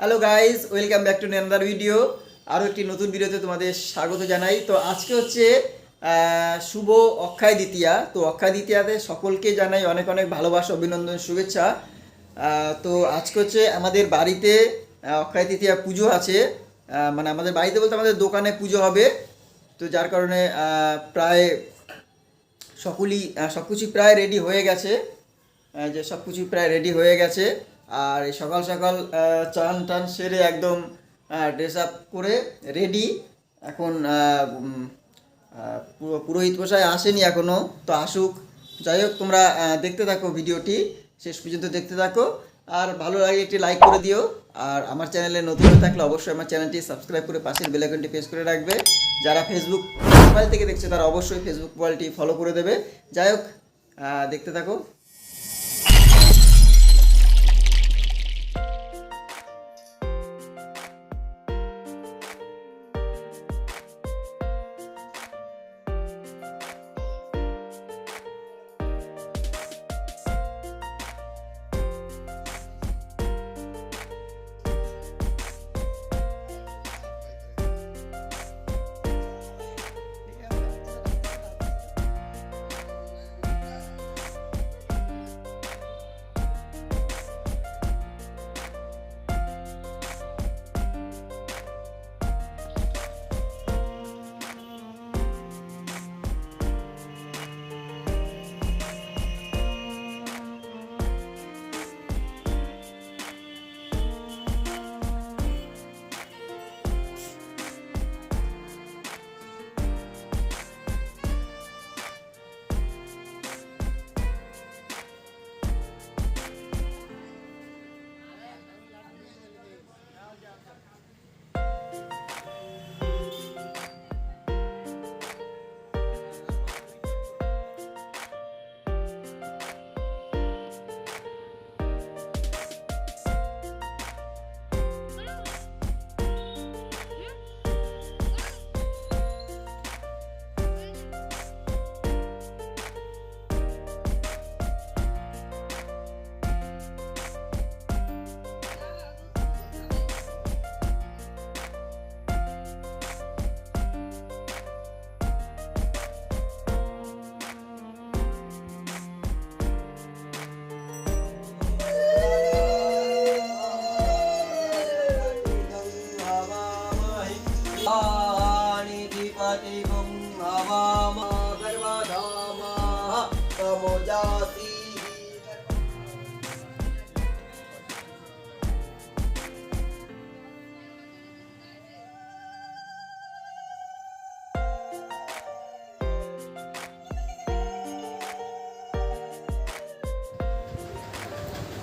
Hello guys welcome back to নেন্দার video আরও একটি নতুন ভিডিওতে তোমাদের স্বাগত জানাই। তো আজকে হচ্ছে শুভ অক্ষয় দ্বিতীয়া। তো অক্ষয় দ্বিতীয়াতে সকলকে জানাই অনেক অনেক ভালোবাসা, অভিনন্দন, শুভেচ্ছা। তো আজকে হচ্ছে আমাদের বাড়িতে অক্ষয় তৃতীয়া পুজো আছে। মানে আমাদের বাড়িতে বলতে আমাদের দোকানে পুজো হবে। তো যার কারণে প্রায় সকলই সব কিছুই প্রায় রেডি হয়ে গেছে। যে সব কিছুই প্রায় রেডি হয়ে গেছে। আর এই সকাল সকাল চান টান সেরে একদম ড্রেস আপ করে রেডি এখন পুরোহিত মশাই আসেনি এখনও তো আসুক। যাই হোক, তোমরা দেখতে থাকো ভিডিওটি, শেষ পর্যন্ত দেখতে থাকো। আর ভালো লাগে একটি লাইক করে দিও। আর আমার চ্যানেলে নতুন হয়ে থাকলে অবশ্যই আমার চ্যানেলটি সাবস্ক্রাইব করে পাশের বেলাইকনটি প্রেস করে রাখবে। যারা ফেসবুক মোবাইল থেকে দেখছে, তারা অবশ্যই ফেসবুক মোবাইলটি ফলো করে দেবে। যাই হোক দেখতে থাকো।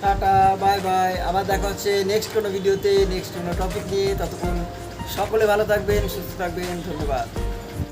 Tata, bye bye. আবার দেখা হচ্ছে নেক্সট কোনো ভিডিওতে নেক্সট কোনো টপিক নিয়ে। ততক্ষণ সকলে ভালো থাকবেন, সুস্থ থাকবেন। ধন্যবাদ।